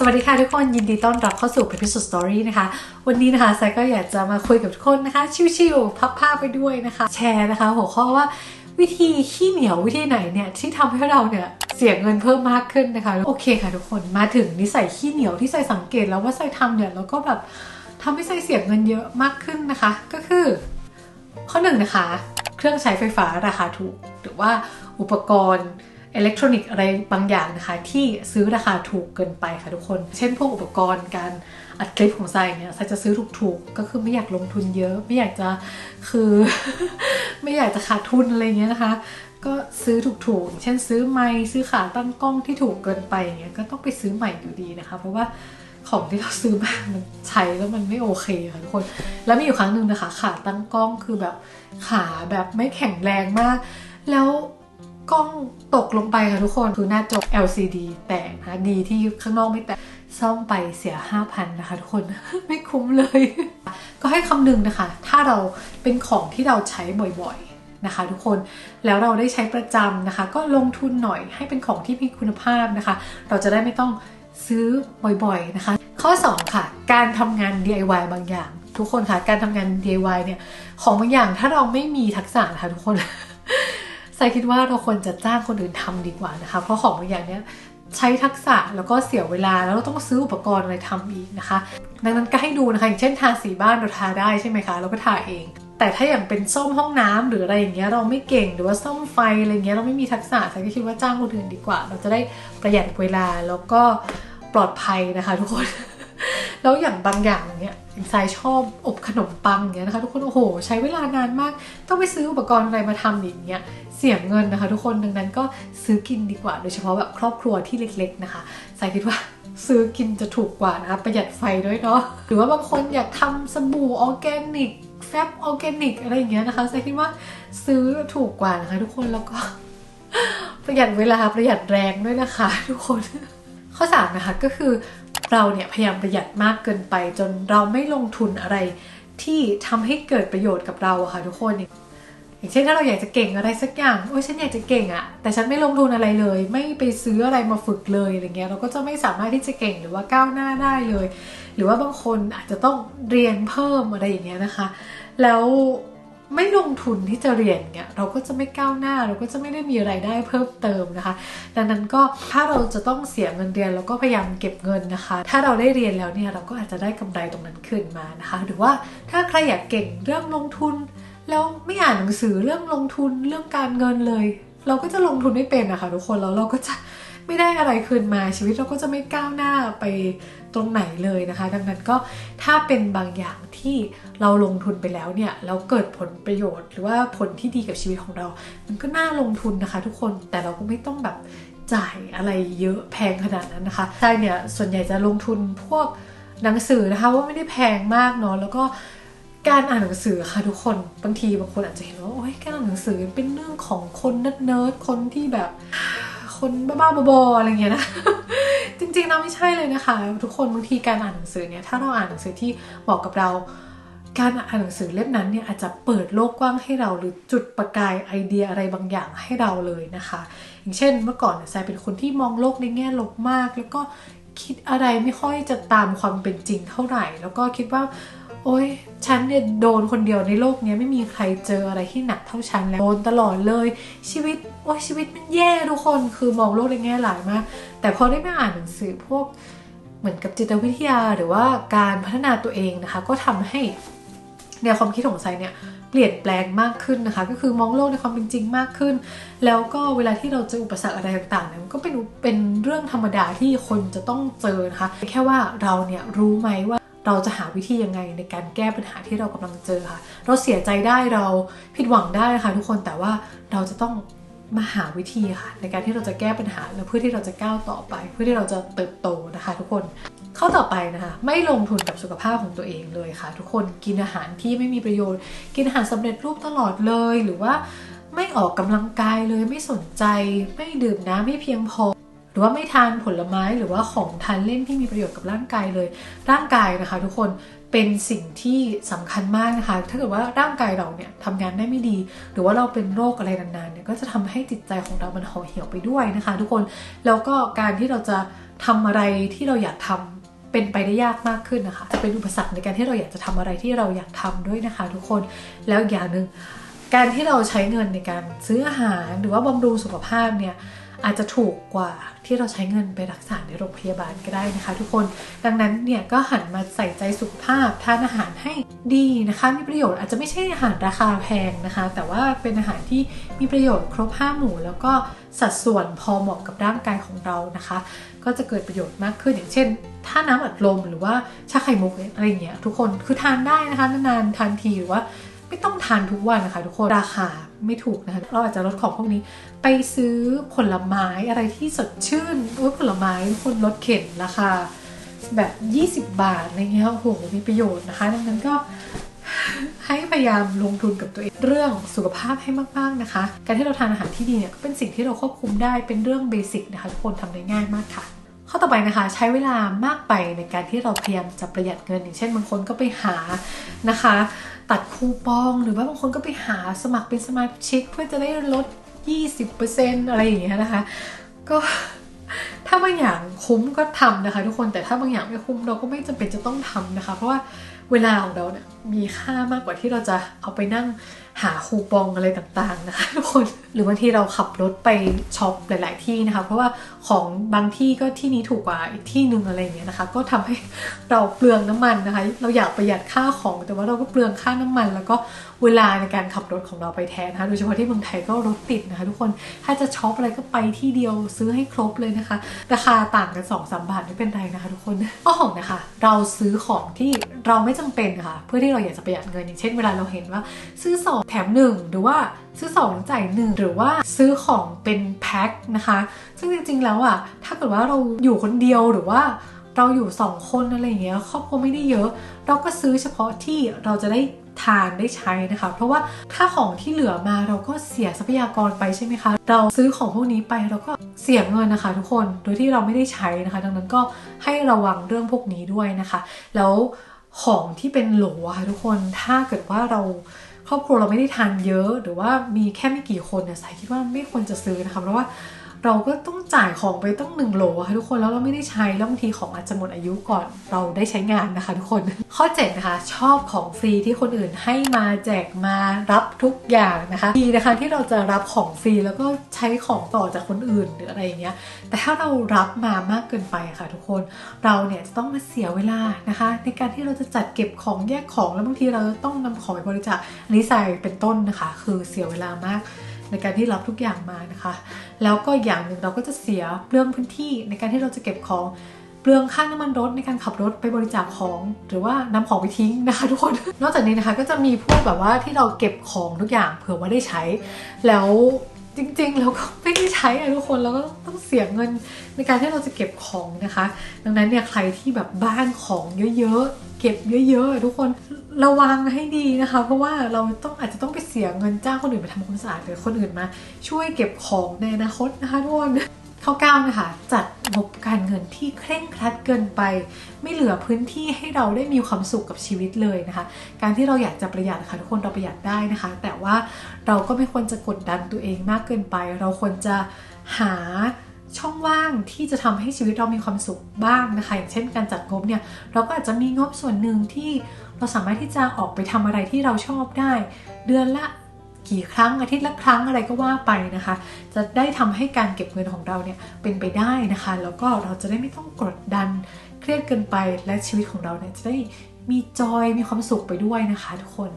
สวัสดีค่ะทุกคนยินดีต้อนรับเข้าสู่พิพิสุดสตอรี่นะคะ วันนี้นะคะไซก็อยากจะมาคุยกับทุกคนนะคะ ชิวๆพับผ้าไปด้วยนะคะ แชร์นะคะ หัวข้อว่าวิธีขี้เหนียววิธีไหนเนี่ยที่ทำให้เราเนี่ยเสียเงินเพิ่มมากขึ้นนะคะ โอเคค่ะทุกคนมาถึงนิสัยขี้เหนียวที่ไซสังเกตแล้วว่าไซทำเนี่ยแล้วก็แบบทำให้ไซเสียเงินเยอะมากขึ้นนะคะ ก็คือ ข้อหนึ่งนะคะ เครื่องใช้ไฟฟ้าราคาถูกหรือว่าอุปกรณ์ อิเล็กทรอนิกส์อะไรบางอย่างนะคะ ที่ซื้อราคาถูกเกินไปค่ะทุกคน เช่นพวกอุปกรณ์การอัดคลิปของไซเนี่ยไซจะซื้อถูกๆ ก็คือไม่อยากลงทุนเยอะ ไม่อยากจะคือ ไม่อยากจะขาดทุนอะไรเงี้ยนะคะ ก็ซื้อถูกๆ เช่นซื้อไม้ซื้อขาตั้งกล้องที่ถูกเกินไปอย่างเงี้ยก็ต้องไปซื้อใหม่อยู่ดีนะคะ เพราะว่าของที่เราซื้อมามันใช้แล้วมันไม่โอเคค่ะทุกคน แล้วมีอยู่ครั้งหนึ่งนะคะ ขาตั้งกล้องคือแบบขาแบบไม่แข็งแรงมาก แล้ว กล้องตกลงไปค่ะทุกคนคือหน้าจอ LCD แตกนะดีที่ข้างนอกไม่แตกซ่อมไปเสีย 5,000 นะคะทุกคนไม่คุ้มเลย ก็ให้คำนึงนะคะ ถ้าเราเป็นของที่เราใช้บ่อยๆนะคะ ทุกคนแล้วเราได้ใช้ประจำนะคะ ก็ลงทุนหน่อยให้เป็นของที่มีคุณภาพนะคะ เราจะได้ไม่ต้องซื้อบ่อยๆนะคะ ข้อ 2 ค่ะ การทำงาน DIY บางอย่าง ทุกคนค่ะการทำงาน DIY เนี่ยของบางอย่างถ้าเราไม่มีทักษะนะคะทุกคน ไซคิดว่าเราควรจะจ้างคนอื่นทำดีกว่านะคะ เพราะของบางอย่างเนี้ยใช้ทักษะแล้วก็เสียเวลาแล้วเราต้องซื้ออุปกรณ์อะไรทำอีกนะคะ ดังนั้นก็ให้ดูนะคะอย่างเช่นทาสีบ้านเราทาได้ใช่ไหมคะเราก็ทาเอง แต่ถ้าอย่างเป็นซ่อมห้องน้ำหรืออะไรอย่างเงี้ยเราไม่เก่งหรือว่าซ่อมไฟอะไรเงี้ยเราไม่มีทักษะไซก็คิดว่าจ้างคนอื่นดีกว่า เราจะได้ประหยัดเวลาแล้วก็ปลอดภัยนะคะ ทุกคน แล้วอย่างบางอย่างเนี่ยไซชอบอบขนมปังเงี้ยนะคะทุกคนโอ้โห ใช้เวลานานมาก ต้องไปซื้ออุปกรณ์อะไรมาทำอย่างเงี้ยเสียเงินนะคะ ทุกคนดังนั้นก็ซื้อกินดีกว่า โดยเฉพาะแบบครอบครัวที่เล็ก ๆ นะคะไซคิดว่าซื้อกินจะถูกกว่านะคะประหยัดไฟด้วยเนาะหรือว่าบางคนอยากทำสบู่ออร์แกนิกแฟบออร์แกนิกอะไรอย่างเงี้ยนะคะไซคิดว่าซื้อถูกกว่านะคะ ทุกคนแล้วก็ประหยัดเวลาประหยัดแรงด้วยนะคะ ทุกคนข้อ3นะคะก็คือ เราเนี่ยพยายามประหยัดมากเกินไป จนเราไม่ลงทุนอะไรที่ทำให้เกิดประโยชน์กับเราอะค่ะทุกคนอย่างเช่นถ้าเราอยากจะเก่งอะไรสักอย่างโอ้ยฉันอยากจะเก่งอะแต่ฉันไม่ลงทุนอะไรเลย ไม่ไปซื้ออะไรมาฝึกเลยอะไรเงี้ยเราก็จะไม่สามารถที่จะเก่งหรือว่าก้าวหน้าได้เลย หรือว่าบางคนอาจจะต้องเรียนเพิ่มอะไรอย่างเงี้ยนะคะ แล้ว ไม่ลงทุนที่จะเรียนเนี่ยเราก็จะไม่ก้าวหน้าเราก็จะไม่ได้มีไรายได้เพิ่มเติมนะคะ ดังนั้นก็ถ้าเราจะต้องเสียเงินเรียนเราก็พยายามเก็บเงินนะคะ ถ้าเราได้เรียนแล้วเนี่ยเราก็อาจจะได้กำไรตรงนั้นขึ้นมานะคะ หรือว่าถ้าใครอยากเก่งเรื่องลงทุน แล้วไม่อ่านหนังสือเรื่องลงทุนเรื่องการเงินเลย เราก็จะลงทุนไม่เป็นนะคะทุกคนแล้วเราก็จะไม่ได้อะไรคืนมาชีวิตเราก็จะไม่ก้าวหน้าไป ตรงไหนเลยนะคะ ดังนั้นก็ถ้าเป็นบางอย่างที่เราลงทุนไปแล้วเนี่ยแล้วเกิดผลประโยชน์ หรือว่าผลที่ดีกับชีวิตของเรา มันก็น่าลงทุนนะคะ ทุกคนแต่เราก็ไม่ต้องแบบจ่ายอะไรเยอะแพงขนาดนั้นนะคะใช่เนี่ยส่วนใหญ่จะลงทุนพวกหนังสือนะคะว่าไม่ได้แพงมากเนาะแล้วก็การอ่านหนังสือค่ะทุกคนบางทีบางคนอาจจะเห็นว่าโอ้ยการอ่านหนังสือเป็นเรื่องของคนเนิร์ดคนที่แบบ คนบ้าๆบอๆอะไรเงี้ยนะ จริงๆเราไม่ใช่เลยนะคะ ทุกคนบางทีการอ่านหนังสือเนี่ยถ้าเราอ่านหนังสือที่เหมาะกับเรา การอ่านหนังสือเล่มนั้นเนี่ยอาจจะเปิดโลกกว้างให้เราหรือจุดประกายไอเดียอะไรบางอย่างให้เราเลยนะคะ อย่างเช่น เมื่อก่อนเนี่ยายเป็นคนที่มองโลกในแง่ลบมาก แล้วก็คิดอะไรไม่ค่อยจะตามความเป็นจริงเท่าไหร่ แล้วก็คิดว่า โอ๊ยฉันเนี่ยโดนคนเดียวในโลกนี้ไม่มีใครเจออะไรที่หนักเท่าฉันแล้วโดนตลอดเลย ชีวิตโอ๊ยชีวิตมันแย่ทุกคนคือมองโลกในแง่หลายมาก แต่พอได้มาอ่านหนังสือพวกเหมือนกับจิตวิทยาหรือว่าการพัฒนาตัวเองนะคะ ก็ทำให้แนวความคิดของไซเนี่ยเปลี่ยนแปลงมากขึ้นนะคะ ก็คือมองโลกในความเป็นจริงมากขึ้น แล้วก็เวลาที่เราเจออุปสรรคอะไรต่างๆเนี่ยมันก็เป็นเป็นเรื่องธรรมดาที่คนจะต้องเจอนะคะแค่ว่าเราเนี่ยรู้ไหมว่า เราจะหาวิธียังไงในการแก้ปัญหาที่เรากำลังเจอค่ะ เราเสียใจได้เราผิดหวังได้ค่ะทุกคนแต่ว่าเราจะต้องมาหาวิธีค่ะ ในการที่เราจะแก้ปัญหาและเพื่อที่เราจะก้าวต่อไป เพื่อที่เราจะเติบโตนะคะ ทุกคนข้อต่อไปนะคะไม่ลงทุนกับสุขภาพของตัวเองเลยค่ะ ทุกคนกินอาหารที่ไม่มีประโยชน์ กินอาหารสำเร็จรูปตลอดเลยหรือว่าไม่ออกกำลังกายเลยไม่สนใจ ไม่ดื่มน้ำไม่เพียงพอ รือว่าไม่ทานผลไม้หรือว่าของทานเล่นที่มีประโยชน์กับร่างกายเลย ร่างกายนะคะ ทุกคนเป็นสิ่งที่สำคัญมากนะคะ ถ้าเกิดว่าร่างกายเราเนี่ยทำงานได้ไม่ดี หรือว่าเราเป็นโรคอะไรนานๆเนี่ยก็จะทำให้จิตใจของเรามันห่อเหี่ยวไปด้วยนะคะ ทุกคนแล้วก็การที่เราจะทำอะไรที่เราอยากทำเป็นไปได้ยากมากขึ้นนะคะ จะเป็นอุปสรรคในการที่เราอยากจะทำอะไรที่เราอยากทำด้วยนะคะ ทุกคนแล้วอย่างหนึ่งการที่เราใช้เงินในการซื้ออาหารหรือว่าบำรุงสุขภาพเนี่ย อาจจะถูกกว่าที่เราใช้เงินไปรักษาในโรงพยาบาลก็ได้นะคะ ทุกคนดังนั้นเนี่ยก็หันมาใส่ใจสุขภาพทานอาหารให้ดีนะคะ มีประโยชน์อาจจะไม่ใช่อาหารราคาแพงนะคะ แต่ว่าเป็นอาหารที่มีประโยชน์ครบ5หมู่ แล้วก็สัดส่วนพอเหมาะกับร่างกายของเรานะคะ ก็จะเกิดประโยชน์มากขึ้นอย่างเช่น ถ้าน้ำอัดลมหรือว่าชาไข่มุกอะไรเงี้ยทุกคนคือทานได้นะคะนานๆทานทีหรือว่า ไม่ต้องทานทุกวันนะคะทุกคนราคาไม่ถูกนะคะเราอาจจะลดของพวกนี้ ไปซื้อผลไม้อะไรที่สดชื่นโอ้ผลไม้ทุกคนลดเข็นราคาแบบ 20 บาทอะไรเงี้ยโอ้โหมีประโยชน์นะคะ ดังนั้นก็ให้พยายามลงทุนกับตัวเองเรื่องสุขภาพให้มากๆนะคะ การที่เราทานอาหารที่ดีเนี่ยก็เป็นสิ่งที่เราควบคุมได้เป็นเรื่องเบสิกนะคะทุกคนทำได้ง่ายมากค่ะ ข้อต่อไปนะคะ ใช้เวลามากไปในการที่เราพยายามจะประหยัดเงิน อย่างเช่นบางคนก็ไปหานะคะ ตัดคูปอง หรือว่าบางคนก็ไปหาสมัครเป็นสมาชิกเพื่อจะได้ลด 20%อะไรอย่างเงี้ยนะคะ ก็ถ้าบางอย่างคุ้มก็ทำนะคะ ทุกคนแต่ถ้าบางอย่างไม่คุ้มเราก็ไม่จำเป็นจะต้องทำนะคะ เพราะว่าเวลาของเราเนี่ยมีค่ามากกว่าที่เราจะเอาไปนั่ง หาคูปองอะไรต่างๆนะคะทุกคนหรือบางทีเราขับรถไปช็อปหลาย ๆ ที่นะคะ เพราะว่าของบางที่ก็ที่นี้ถูกกว่าอีกที่นึ่งอะไรอย่างเงี้ยนะคะ ก็ทำให้เราเปลืองน้ำมันนะคะ เราอยากประหยัดค่าของ แต่ว่าเราก็เปลืองค่าน้ำมัน แล้วก็เวลาในการขับรถของเราไปแทนนะคะโดยเฉพาะที่เมืองไทยก็รถติดนะคะ ทุกคนถ้าจะช็อปอะไรก็ไปที่เดียวซื้อให้ครบเลยนะคะราคาต่างกัน2อสบาทไม่เป็นไรนะคะทุกคนข้อของนะคะ เราซื้อของที่เราไม่จำเป็นค่ะเพื่อที่เราอยากจะประหยัดเงินอย่างเช่นเวลาเราเห็นว่าซื้อ2แถม 1 หรือว่าซื้อ 2 จ่าย 1 หรือว่าซื้อของเป็นแพ็คนะคะ ซึ่งจริงๆแล้วอะถ้าเกิดว่าเราอยู่คนเดียวหรือว่าเราอยู่สองคนอะไรอย่างเงี้ยครอบครัวไม่ได้เยอะ เราก็ซื้อเฉพาะที่เราจะได้ทานได้ใช้นะคะ เพราะว่าถ้าของที่เหลือมาเราก็เสียทรัพยากรไปใช่ไหมคะ เราซื้อของพวกนี้ไปเราก็เสียเงินนะคะ ทุกคนโดยที่เราไม่ได้ใช้นะคะ ดังนั้นก็ให้ระวังเรื่องพวกนี้ด้วยนะคะ แล้วของที่เป็นโหลค่ะทุกคนถ้าเกิดว่าเรา ครอบครัวเราไม่ได้ทานเยอะ หรือว่ามีแค่ไม่กี่คนเนี่ยสายคิดว่าไม่ควรจะซื้อนะคะเพราะว่า เราก็ต้องจ่ายของไปต้องหนึ่งโหลค่ะทุกคนแล้วเราไม่ได้ใช้แล้วบางทีของอาจจะหมดอายุก่อนเราได้ใช้งานนะคะทุกคน ข้อ7นะคะชอบของฟรีที่คนอื่นให้มาแจกมารับทุกอย่างนะคะดีนะคะที่เราจะรับของฟรีแล้วก็ใช้ของต่อจากคนอื่นหรืออะไรอย่างเงี้ยแต่ถ้าเรารับมามากเกินไปค่ะทุกคนเราเนี่ยจะต้องมาเสียเวลานะคะ ในการที่เราจะจัดเก็บของแยกของแล้วบางทีเราต้องนำของไปบริจาคอันนี้ใส่เป็นต้นนะคะ คือเสียเวลามาก ในการที่รับทุกอย่างมานะคะ แล้วก็อย่างหนึ่งเราก็จะเสียเรื่องพื้นที่ในการที่เราจะเก็บของเปลืองค่าน้ำมันรถในการขับรถไปบริจาคของ หรือว่านำของไปทิ้งนะคะทุกคน นอกจากนี้นะคะก็จะมีพวกแบบว่าที่เราเก็บของทุกอย่างเผื่อว่าได้ใช้แล้ว จริงๆเราก็ไม่ได้ใช้อะทุกคนเราก็ต้องเสียเงินในการที่เราจะเก็บของนะคะ ดังนั้นเนี่ยใครที่แบบบ้านของเยอะๆเก็บเยอะๆทุกคนระวังให้ดีนะคะ เพราะว่าเราต้องอาจจะต้องไปเสียเงินจ้างคนอื่นไปทำความสะอาดหรือคนอื่นมา ช่วยเก็บของในอนาคตนะคะทุกคน ข้อเก้านะคะจัดงบการเงินที่เคร่งครัดเกินไป ไม่เหลือพื้นที่ให้เราได้มีความสุขกับชีวิตเลยนะคะ การที่เราอยากจะประหยัดค่ะทุกคนเราประหยัดได้นะคะ แต่ว่าเราก็ไม่ควรจะกดดันตัวเองมากเกินไป เราควรจะหาช่องว่างที่จะทำให้ชีวิตเรามีความสุขบ้างนะคะ อย่างเช่นการจัดงบเนี่ยเราก็อาจจะมีงบส่วนหนึ่งที่เราสามารถที่จะออกไปทำอะไรที่เราชอบได้ เดือนละ กี่ครั้งอาทิตย์ละครั้งอะไรก็ว่าไปนะคะ จะได้ทำให้การเก็บเงินของเราเนี่ยเป็นไปได้นะคะ แล้วก็เราจะได้ไม่ต้องกดดันเครียดเกินไปและชีวิตของเราเนี่ยจะได้มีจอยมีความสุขไปด้วยนะคะ ทุกคน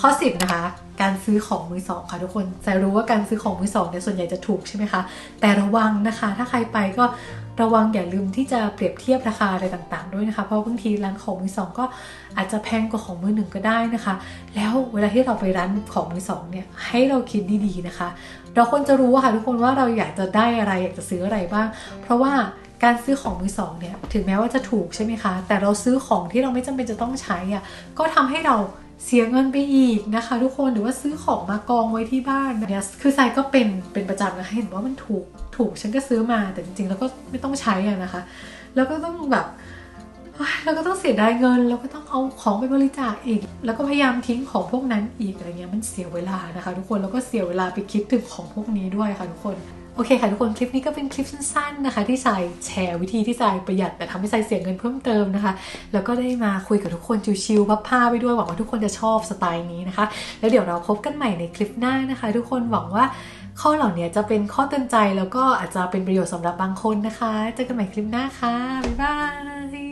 ข้อ 10 นะคะ การซื้อของมือสองค่ะทุกคนจะรู้ว่าการซื้อของมือสองเนี่ยส่วนใหญ่จะถูกใช่ไหมคะ แต่ระวังนะคะ ถ้าใครไปก็ระวังอย่าลืมที่จะเปรียบเทียบราคาอะไรต่างๆ ด้วยนะคะ เพราะบางทีร้านของมือสองก็อาจจะแพงกว่าของมือหนึ่งก็ได้นะคะ แล้วเวลาที่เราไปร้านของมือสองเนี่ยให้เราคิดดีๆนะคะ เราควรจะรู้ค่ะทุกคนว่าเราอยากจะได้อะไรอยากจะซื้ออะไรบ้าง เพราะว่าการซื้อของมือสองเนี่ยถึงแม้ว่าจะถูกใช่ไหมคะ แต่เราซื้อของที่เราไม่จำเป็นจะต้องใช้อะก็ทำให้เรา เสียเงินไปอีกนะคะ ทุกคนหรือว่าซื้อของมากองไว้ที่บ้านเนี่ยคือทรายก็เป็นเป็นประจำนะเห็นว่ามันถูกถูกฉันก็ซื้อมาแต่จริงๆ แล้วก็ไม่ต้องใช้อะนะคะ แล้วก็ต้องแบบเราก็ต้องเสียดายเงิน แล้วก็ต้องเอาของไปบริจาคอีก แล้วก็พยายามทิ้งของพวกนั้นอีกอะไรเงี้ยมันเสียเวลานะคะ ทุกคนแล้วก็เสียเวลาไปคิดถึงของพวกนี้ด้วยค่ะทุกคน โอเคค่ะทุกคนคลิปนี้ก็เป็นคลิปสั้นๆนะคะ ที่สายแชร์วิธีที่สายประหยัดแต่ทำให้สายเสียเงินเพิ่มเติมนะคะ แล้วก็ได้มาคุยกับทุกคนชิวๆพับผ้าไปด้วยหวังว่าทุกคนจะชอบสไตล์นี้นะคะ แล้วเดี๋ยวเราพบกันใหม่ในคลิปหน้านะคะ ทุกคนหวังว่าข้อเหล่านี้จะเป็นข้อเตือนใจแล้วก็อาจจะเป็นประโยชน์สำหรับบางคนนะคะ เจอกันใหม่คลิปหน้าค่ะ บ๊ายบาย